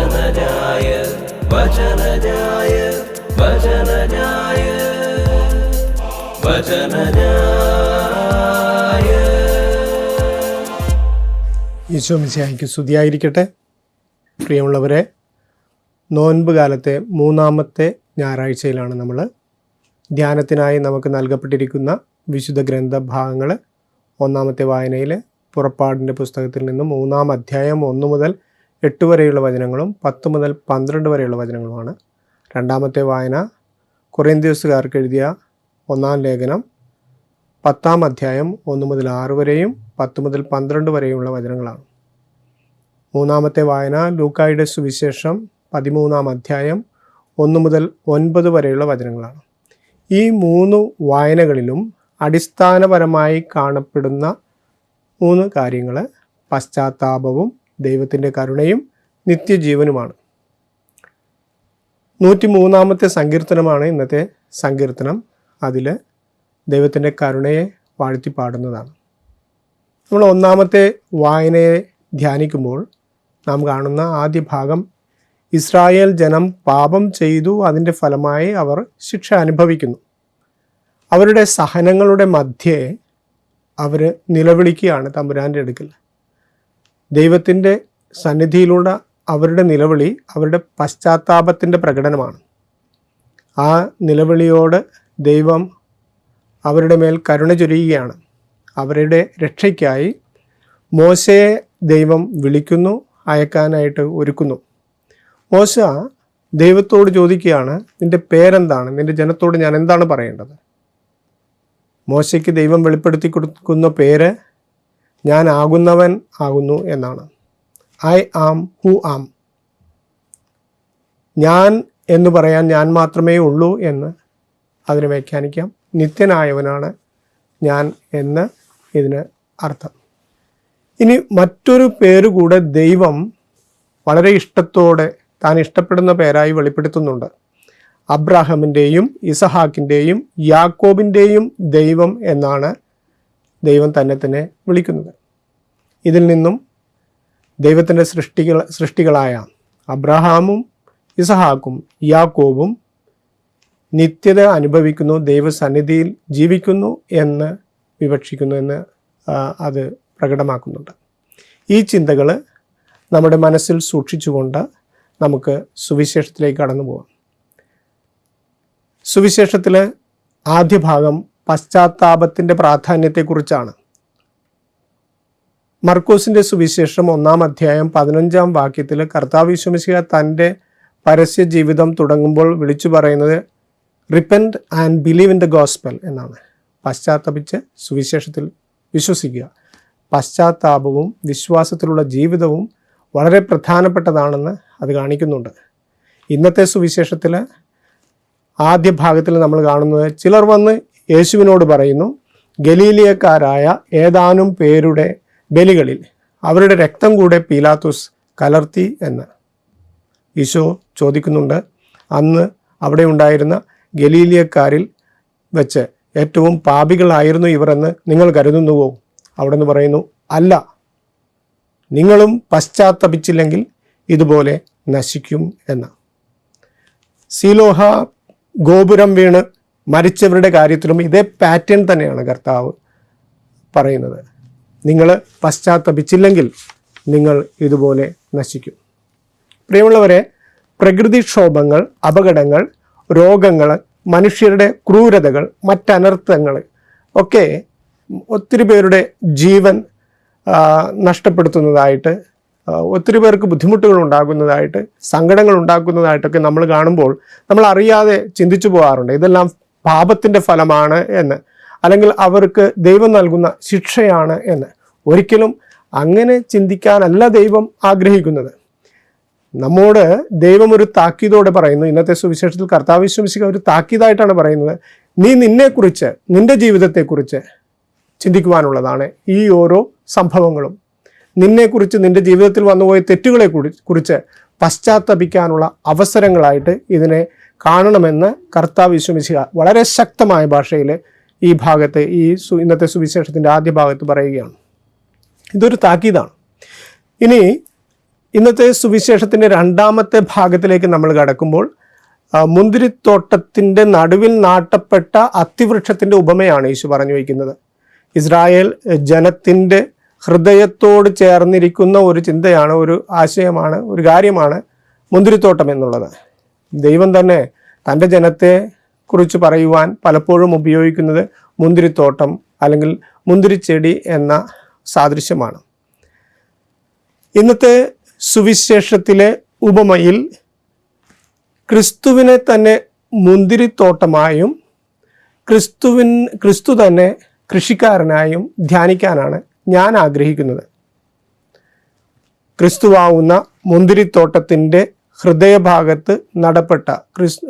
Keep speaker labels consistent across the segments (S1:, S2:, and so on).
S1: വചനജായ വചനജായ വചനജായ വചനജായ
S2: ഈശോ സ്തുതിയായിരിക്കട്ടെ. പ്രിയമുള്ളവരെ നോൻപ് കാലത്തെ മൂന്നാമത്തെ ഞായറാഴ്ചയിലാണ് നമ്മൾ ധ്യാനത്തിനായി നമുക്ക് നൽകപ്പെട്ടിരിക്കുന്ന വിശുദ്ധ ഗ്രന്ഥ ഭാഗങ്ങൾ ഒന്നാമത്തെ വായനയിൽ പുറപ്പാടിന്റെ പുസ്തകത്തിൽ നിന്ന് മൂന്നാം അധ്യായം ഒന്ന് മുതൽ എട്ട് വരെയുള്ള വചനങ്ങളും പത്ത് മുതൽ പന്ത്രണ്ട് വരെയുള്ള വചനങ്ങളുമാണ്. രണ്ടാമത്തെ വായന കൊറിയന്ത്യോസുകാർക്ക് എഴുതിയ ഒന്നാം ലേഖനം പത്താം അധ്യായം ഒന്ന് മുതൽ ആറ് വരെയും പത്ത് മുതൽ പന്ത്രണ്ട് വരെയുമുള്ള വചനങ്ങളാണ്. മൂന്നാമത്തെ വായന ലൂക്കായുടെ സുവിശേഷം പതിമൂന്നാം അധ്യായം ഒന്ന് മുതൽ ഒൻപത് വരെയുള്ള വചനങ്ങളാണ്. ഈ മൂന്ന് വായനകളിലും അടിസ്ഥാനപരമായി കാണപ്പെടുന്ന മൂന്ന് കാര്യങ്ങൾ പശ്ചാത്താപവും ദൈവത്തിന്റെ കരുണയും നിത്യജീവനുമാണ്. നൂറ്റി മൂന്നാമത്തെ സങ്കീർത്തനമാണ് ഇന്നത്തെ സങ്കീർത്തനം. അതിൽ ദൈവത്തിന്റെ കരുണയെ വാഴ്ത്തി പാടുന്നതാണ്. നമ്മൾ ഒന്നാമത്തെ വായനയെ ധ്യാനിക്കുമ്പോൾ നാം കാണുന്ന ആദ്യ ഭാഗം ഇസ്രായേൽ ജനം പാപം ചെയ്തു അതിന്റെ ഫലമായി അവർ ശിക്ഷ അനുഭവിക്കുന്നു. അവരുടെ സഹനങ്ങളുടെ മധ്യേ അവർ നിലവിളിക്കുകയാണ് തമ്പുരാന്റെ അടുക്കൽ ദൈവത്തിന്റെ സന്നിധിയിലുള്ള അവരുടെ നിലവിളി അവരുടെ പശ്ചാത്താപത്തിന്റെ പ്രകടനമാണ്. ആ നിലവിളിയോട് ദൈവം അവരുടെ മേൽ കരുണ ചൊരിയുകയാണ്. അവരുടെ രക്ഷയ്ക്കായി മോശയെ ദൈവം വിളിക്കുന്നു അയക്കാനായിട്ട് ഒരുക്കുന്നു. മോശ ദൈവത്തോട് ചോദിക്കുകയാണ് നിന്റെ പേരെന്താണ്? നിന്റെ ജനത്തോട് ഞാൻ എന്താണ് പറയേണ്ടത്? മോശയ്ക്ക് ദൈവം വെളിപ്പെടുത്തി കൊടുക്കുന്ന പേര് ഞാൻ ആകുന്നവൻ ആകുന്നു എന്നാണ്. I am who am. ഞാൻ എന്ന് പറയാൻ ഞാൻ മാത്രമേ ഉള്ളൂ എന്ന് അതിനെ വ്യാഖ്യാനിക്കാം. നിത്യനായവനാണ് ഞാൻ എന്ന് ഇതിന് അർത്ഥം. ഇനി മറ്റൊരു പേര് കൂടെ ദൈവം വളരെ ഇഷ്ടത്തോടെ താൻ ഇഷ്ടപ്പെടുന്ന പേരായി വെളിപ്പെടുത്തുന്നുണ്ട്. അബ്രാഹമിന്റെയും ഇസഹാക്കിന്റെയും യാക്കോബിന്റെയും ദൈവം എന്നാണ് ദൈവം തന്നെ തന്നെ വിളിക്കുന്നത്. ഇതിൽ നിന്നും ദൈവത്തിന്റെ സൃഷ്ടികൾ സൃഷ്ടികളായ അബ്രഹാമും ഇസഹാക്കും യാക്കോബും നിത്യത അനുഭവിക്കുന്നു ദൈവസന്നിധിയിൽ ജീവിക്കുന്നു എന്ന് വിവക്ഷിക്കുന്നു എന്ന് അത് പ്രകടമാക്കുന്നുണ്ട്. ഈ ചിന്തകൾ നമ്മുടെ മനസ്സിൽ സൂക്ഷിച്ചുകൊണ്ട് നമുക്ക് സുവിശേഷത്തിലേക്ക് കടന്നു പോകാം സുവിശേഷത്തിലെ ആദ്യ ഭാഗം പശ്ചാത്താപത്തിന്റെ പ്രാധാന്യത്തെക്കുറിച്ചാണ്. മർക്കോസിന്റെ സുവിശേഷം ഒന്നാം അധ്യായം പതിനഞ്ചാം വാക്യത്തിൽ കർത്താവ് വിശ്വമിശിക തന്റെ പരസ്യ ജീവിതം തുടങ്ങുമ്പോൾ വിളിച്ചു പറയുന്നത് repent and believe in the gospel എന്നാണ്. പശ്ചാത്തപിച്ച് സുവിശേഷത്തിൽ വിശ്വസിക്കുക. പശ്ചാത്താപവും വിശ്വാസത്തിലുള്ള ജീവിതവും വളരെ പ്രധാനപ്പെട്ടതാണെന്ന് അത് കാണിക്കുന്നുണ്ട്. ഇന്നത്തെ സുവിശേഷത്തിൽ ആദ്യ ഭാഗത്തിൽ നമ്മൾ കാണുന്നത് ചിലർ വന്ന് യേശുവിനോട് പറയുന്നു ഗലീലിയക്കാരായ ഏതാനും പേരുടെ ബലികളിൽ അവരുടെ രക്തം കൂടെ പീലാത്തോസ് കലർത്തി എന്ന് ഈശോ ചോദിക്കുന്നുണ്ട്. അന്ന് അവിടെ ഉണ്ടായിരുന്ന ഗലീലിയക്കാരിൽ വെച്ച് ഏറ്റവും പാപികളായിരുന്നു ഇവരെന്ന് നിങ്ങൾ കരുതുന്നുവോ? അവിടെ നിന്ന് പറയുന്നു അല്ല നിങ്ങളും പശ്ചാത്തപിച്ചില്ലെങ്കിൽ ഇതുപോലെ നശിക്കും എന്ന്. സീലോഹ ഗോപുരം വീണ് മരിച്ചവരുടെ കാര്യത്തിലും ഇതേ പാറ്റേൺ തന്നെയാണ് കർത്താവ് പറയുന്നത്. നിങ്ങൾ പശ്ചാത്തപിച്ചില്ലെങ്കിൽ നിങ്ങൾ ഇതുപോലെ നശിക്കും. പ്രിയമുള്ളവരെ പ്രകൃതിക്ഷോഭങ്ങൾ അപകടങ്ങൾ രോഗങ്ങൾ മനുഷ്യരുടെ ക്രൂരതകൾ മറ്റനർത്ഥങ്ങൾ ഒക്കെ ഒത്തിരി പേരുടെ ജീവൻ നഷ്ടപ്പെടുത്തുന്നതായിട്ട് ഒത്തിരി പേർക്ക് ബുദ്ധിമുട്ടുകൾ ഉണ്ടാകുന്നതായിട്ട് സങ്കടങ്ങൾ ഉണ്ടാക്കുന്നതായിട്ടൊക്കെ നമ്മൾ കാണുമ്പോൾ നമ്മൾ അറിയാതെ ചിന്തിച്ചു പോകാറുണ്ട്. ഇതെല്ലാം പാപത്തിന്റെ ഫലമാണ് എന്ന്. അല്ലെങ്കിൽ അവർക്ക് ദൈവം നൽകുന്ന ശിക്ഷയാണ് എന്ന്. ഒരിക്കലും അങ്ങനെ ചിന്തിക്കാനല്ല ദൈവം ആഗ്രഹിക്കുന്നത്. നമ്മോട് ദൈവം ഒരു താക്കീതോടെ പറയുന്നു. ഇന്നത്തെ സുവിശേഷത്തിൽ കർത്താവ് വിശ്വസിക്കുക ഒരു താക്കീതായിട്ടാണ് പറയുന്നത്. നീ നിന്നെക്കുറിച്ച് നിന്റെ ജീവിതത്തെക്കുറിച്ച് ചിന്തിക്കുവാനുള്ളതാണ് ഈ ഓരോ സംഭവങ്ങളും. നിന്നെക്കുറിച്ച് നിന്റെ ജീവിതത്തിൽ വന്നുപോയ തെറ്റുകളെ കുറി- കുറിച്ച് പശ്ചാത്തപിക്കാനുള്ള അവസരങ്ങളായിട്ട് ഇതിനെ കാണണമെന്ന് കർത്താവ് വിശ്വസിക്കുക വളരെ ശക്തമായ ഭാഷയിൽ ഈ ഭാഗത്ത് ഈ ഇന്നത്തെ സുവിശേഷത്തിന്റെ ആദ്യ ഭാഗത്ത് പറയുകയാണ്. ഇതൊരു താക്കീതാണ്. ഇനി ഇന്നത്തെ സുവിശേഷത്തിന്റെ രണ്ടാമത്തെ ഭാഗത്തിലേക്ക് നമ്മൾ കടക്കുമ്പോൾ മുന്തിരിത്തോട്ടത്തിന്റെ നടുവിൽ നാട്ടപ്പെട്ട അത്തിവൃക്ഷത്തിന്റെ ഉപമയാണ് യേശു പറഞ്ഞു വയ്ക്കുന്നത്. ഇസ്രായേൽ ജനത്തിന്റെ ഹൃദയത്തോട് ചേർന്നിരിക്കുന്ന ഒരു ചിന്തയാണ് ഒരു ആശയമാണ് ഒരു കാര്യമാണ് മുന്തിരിത്തോട്ടം എന്നുള്ളത്. ദൈവം തന്നെ തന്റെ ജനത്തെ കുറിച്ച് പറയുവാൻ പലപ്പോഴും ഉപയോഗിക്കുന്നത് മുന്തിരിത്തോട്ടം അല്ലെങ്കിൽ മുന്തിരിച്ചെടി എന്ന സാദൃശ്യമാണ്. ഇന്നത്തെ സുവിശേഷത്തിലെ ഉപമയിൽ ക്രിസ്തുവിനെ തന്നെ മുന്തിരിത്തോട്ടമായും ക്രിസ്തുവിൻ ക്രിസ്തു തന്നെ കൃഷിക്കാരനായും ധ്യാനിക്കാനാണ് ഞാൻ ആഗ്രഹിക്കുന്നത്. ക്രിസ്തുവാവുന്ന മുന്തിരിത്തോട്ടത്തിന്റെ ഹൃദയഭാഗത്ത് നടപ്പെട്ട ക്രിസ്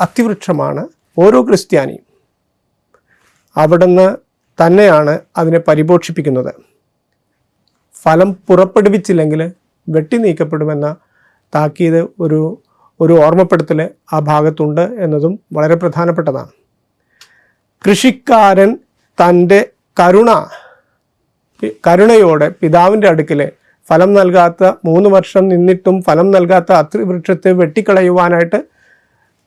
S2: അത്തിവൃക്ഷമാണ് ഓരോ ക്രിസ്ത്യാനിയും. അവിടുന്ന് തന്നെയാണ് അതിനെ പരിപോഷിപ്പിക്കുന്നത്. ഫലം പുറപ്പെടുവിച്ചില്ലെങ്കിൽ വെട്ടി നീക്കപ്പെടുമെന്ന താക്കീത് ഒരു ഒരു ഓർമ്മപ്പെടുത്തൽ ആ ഭാഗത്തുണ്ട് എന്നതും വളരെ പ്രധാനപ്പെട്ടതാണ്. കൃഷിക്കാരൻ തന്റെ കരുണ കരുണയോടെ പിതാവിന്റെ അടുക്കിൽ ഫലം നൽകാത്ത മൂന്ന് വർഷം നിന്നിട്ടും ഫലം നൽകാത്ത അത്തിവൃക്ഷത്തെ വെട്ടിക്കളയുവാനായിട്ട്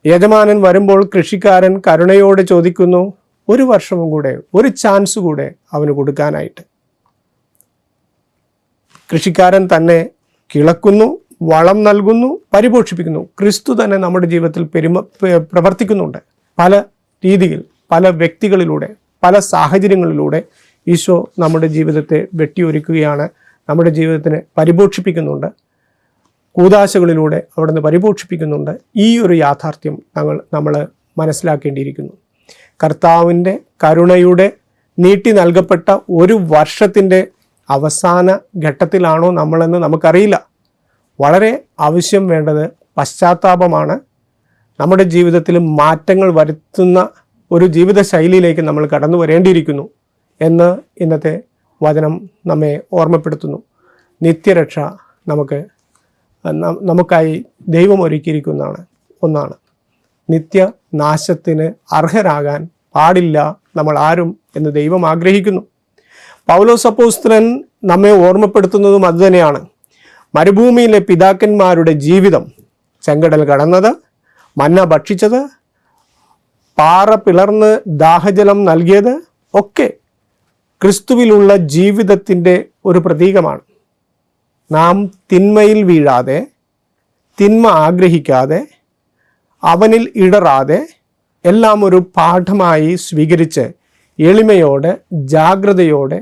S2: യജമാനൻ വരുമ്പോൾ കൃഷിക്കാരൻ കരുണയോടെ ചോദിക്കുന്നു ഒരു വർഷവും കൂടെ ഒരു ചാൻസ് കൂടെ അവന് കൊടുക്കാനായിട്ട്. കൃഷിക്കാരൻ തന്നെ കിളക്കുന്നു വളം നൽകുന്നു പരിപോഷിപ്പിക്കുന്നു. ക്രിസ്തു തന്നെ നമ്മുടെ ജീവിതത്തിൽ പെരുമ പ്രവർത്തിക്കുന്നുണ്ട്. പല രീതിയിൽ പല വ്യക്തികളിലൂടെ പല സാഹചര്യങ്ങളിലൂടെ ഈശോ നമ്മുടെ ജീവിതത്തെ വെട്ടിയൊരുക്കുകയാണ് നമ്മുടെ ജീവിതത്തിനെ പരിപോഷിപ്പിക്കുന്നുണ്ട്. കൂതാശകളിലൂടെ അവിടുന്ന് പരിപോഷിപ്പിക്കുന്നുണ്ട്. ഈ ഒരു യാഥാർത്ഥ്യം ഞങ്ങൾ നമ്മൾ മനസ്സിലാക്കേണ്ടിയിരിക്കുന്നു. കർത്താവിന്റെ കരുണയുടെ നീട്ടി നൽകപ്പെട്ട ഒരു വർഷത്തിന്റെ അവസാന ഘട്ടത്തിലാണോ നമ്മളെന്ന് നമുക്കറിയില്ല. വളരെ ആവശ്യം വേണ്ടത് പശ്ചാത്താപമാണ്. നമ്മുടെ ജീവിതത്തിൽ മാറ്റങ്ങൾ വരുത്തുന്ന ഒരു ജീവിത ശൈലിയിലേക്ക് നമ്മൾ കടന്നു വരേണ്ടിയിരിക്കുന്നു എന്ന് ഇന്നത്തെ വചനം നമ്മെ ഓർമ്മപ്പെടുത്തുന്നു. നിത്യരക്ഷ നമുക്ക് നമുക്കായി ദൈവം ഒരുക്കിയിരിക്കുന്നതാണ്. ഒന്നാണ്. നിത്യനാശത്തിന് അർഹരാകാൻ പാടില്ല നമ്മൾ ആരും എന്ന് ദൈവം ആഗ്രഹിക്കുന്നു. പൗലോസ് അപ്പോസ്തലൻ നമ്മെ ഓർമ്മപ്പെടുത്തുന്നതും അതുതന്നെയാണ്. മരുഭൂമിയിലെ പിതാക്കന്മാരുടെ ജീവിതം. ചെങ്കടൽ കടന്നത് മന്ന ഭക്ഷിച്ചത് പാറ പിളർന്ന് ദാഹജലം നൽകിയത് ഒക്കെ ക്രിസ്തുവിലുള്ള ജീവിതത്തിന്റെ ഒരു പ്രതീകമാണ്. നാം തിന്മയിൽ വീഴാതെ തിന്മ ആഗ്രഹിക്കാതെ അവനിൽ ഇടറാതെ എല്ലാം ഒരു പാഠമായി സ്വീകരിച്ച് എളിമയോടെ ജാഗ്രതയോടെ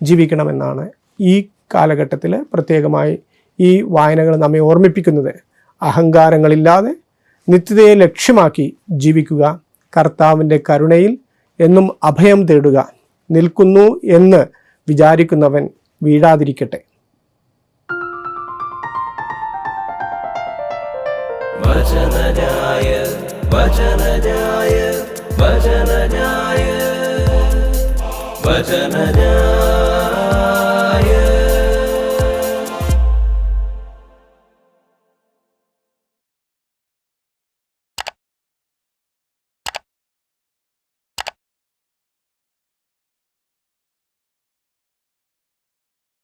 S2: ജീവിക്കണമെന്നാണ് ഈ കാലഘട്ടത്തിൽ പ്രത്യേകമായി ഈ വായനകൾ നമ്മെ ഓർമ്മിപ്പിക്കുന്നത്. അഹങ്കാരങ്ങളില്ലാതെ നിത്യതയെ ലക്ഷ്യമാക്കി ജീവിക്കുക കർത്താവിന്റെ കരുണയിൽ എന്നും അഭയം തേടുക നിൽക്കുന്നു എന്ന് വിചാരിക്കുന്നവൻ വീഴാതിരിക്കട്ടെ.
S1: वचनजाय वचनजाय वचनजाय वचनजाय